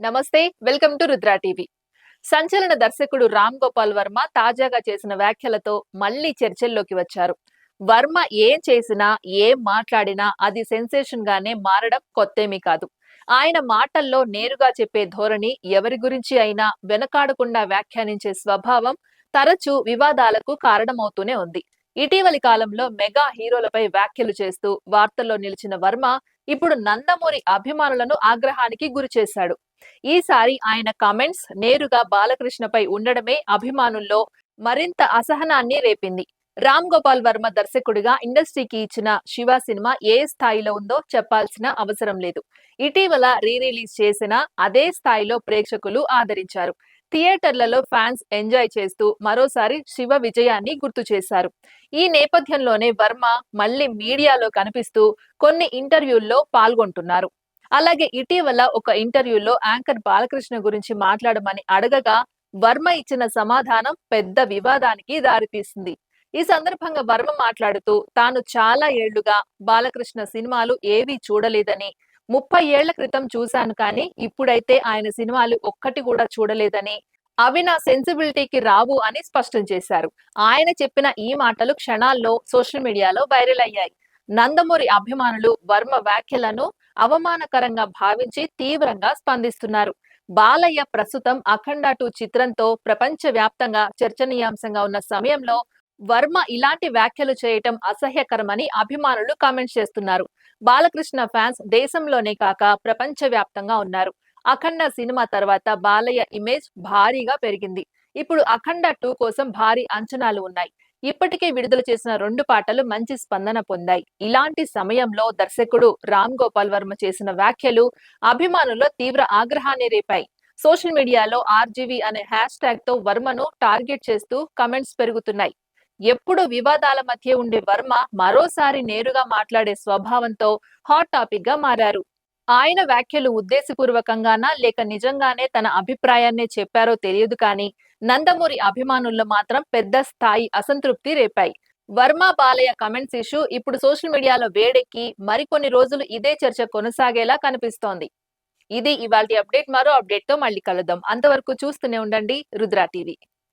నమస్తే welcome to Rudra TV. సంచలన దర్శకుడు రామ్ గోపాల్ వర్మ తాజాగా చేసిన వ్యాఖ్యలతో మళ్ళీ చర్చల్లోకి వచ్చారు. వర్మ ఏం చేసినా ఏం మాట్లాడినా అది సెన్సేషన్ గానే మారడం కొత్తేమీ కాదు. ఆయన మాటల్లో నేరుగా చెప్పే ధోరణి ఎవరి గురించి అయినా వెనకాడకుండా వ్యాఖ్యానించే స్వభావం తరచూ వివాదాలకు కారణమవుతూనే ఉంది. ఇటీవలి కాలంలో మెగా హీరోలపై వ్యాఖ్యలు చేస్తూ వార్తల్లో నిలిచిన వర్మ ఇప్పుడు నందమూరి అభిమానులను ఆగ్రహానికి గురి చేశాడు ఈసారి ఆయన కామెంట్స్ నేరుగా బాలకృష్ణపై ఉండడమే అభిమానుల్లో మరింత అసహనాన్ని రేపింది. రామ్ గోపాల్ వర్మ దర్శకుడిగా ఇండస్ట్రీకి ఇచ్చిన శివ సినిమా ఏ స్థాయిలో ఉందో చెప్పాల్సిన అవసరం లేదు. ఇటీవల రీ రిలీజ్ చేసిన అదే స్థాయిలో ప్రేక్షకులు ఆదరించారు. థియేటర్లలో ఫ్యాన్స్ ఎంజాయ్ చేస్తూ మరోసారి శివ విజయాన్ని గుర్తు చేశారు. ఈ నేపథ్యంలోనే వర్మ మళ్ళీ మీడియాలో కనిపిస్తూ కొన్ని ఇంటర్వ్యూల్లో పాల్గొంటున్నారు. అలాగే ఇటీవల ఒక ఇంటర్వ్యూలో యాంకర్ బాలకృష్ణ గురించి మాట్లాడమని అడగగా వర్మ ఇచ్చిన సమాధానం పెద్ద వివాదానికి దారితీసింది. ఈ సందర్భంగా వర్మ మాట్లాడుతూ తాను చాలా ఏళ్ళుగా బాలకృష్ణ సినిమాలు ఏవీ చూడలేదని ముప్పై ఏళ్ళ క్రితం చూశాను కానీ ఇప్పుడైతే ఆయన సినిమాలు ఒక్కటి కూడా చూడలేదని అవి నా సెన్సిబిలిటీకి రావు అని స్పష్టం చేశారు. ఆయన చెప్పిన ఈ మాటలు క్షణాల్లో సోషల్ మీడియాలో వైరల్ అయ్యాయి. నందమూరి అభిమానులు వర్మ వ్యాఖ్యలను అవమానకరంగా భావించి తీవ్రంగా స్పందిస్తున్నారు. బాలయ్య ప్రస్తుతం అఖండ టూ చిత్రంతో ప్రపంచ వ్యాప్తంగా చర్చనీయాంశంగా ఉన్న సమయంలో వర్మ ఇలాంటి వ్యాఖ్యలు చేయటం అసహ్యకరమని అభిమానులు కామెంట్ చేస్తున్నారు. బాలకృష్ణ ఫ్యాన్స్ దేశంలోనే కాక ప్రపంచ వ్యాప్తంగా ఉన్నారు. అఖండ సినిమా తర్వాత బాలయ్య ఇమేజ్ భారీగా పెరిగింది. ఇప్పుడు అఖండ టూ కోసం భారీ అంచనాలు ఉన్నాయి. ఇప్పటికే విడుదల చేసిన రెండు పాటలు మంచి స్పందన పొందాయి. ఇలాంటి సమయంలో దర్శకుడు రామ్ గోపాల్ వర్మ చేసిన వ్యాఖ్యలు అభిమానుల్లో తీవ్ర ఆగ్రహాన్ని రేపాయి. సోషల్ మీడియాలో ఆర్జీవీ అనే హ్యాష్ ట్యాగ్తో వర్మను టార్గెట్ చేస్తూ కమెంట్స్ పెరుగుతున్నాయి. ఎప్పుడు వివాదాల మధ్య ఉండే వర్మ మరోసారి నేరుగా మాట్లాడే స్వభావంతో హాట్ టాపిక్గా మారారు. ఆయన వ్యాఖ్యలు ఉద్దేశపూర్వకంగానా లేక నిజంగానే తన అభిప్రాయాన్నే చెప్పారో తెలియదు కానీ నందమూరి అభిమానుల్లో మాత్రం పెద్ద స్థాయి అసంతృప్తి రేపాయి. వర్మ బాలయ్య కమెంట్స్ ఇష్యూ ఇప్పుడు సోషల్ మీడియాలో వేడెక్కి మరికొన్ని రోజులు ఇదే చర్చ కొనసాగేలా కనిపిస్తోంది. ఇది ఇవాళ అప్డేట్ మరో అప్డేట్తో మళ్ళీ కలుద్దాం. అంతవరకు చూస్తూనే ఉండండి రుద్రా టీవీ.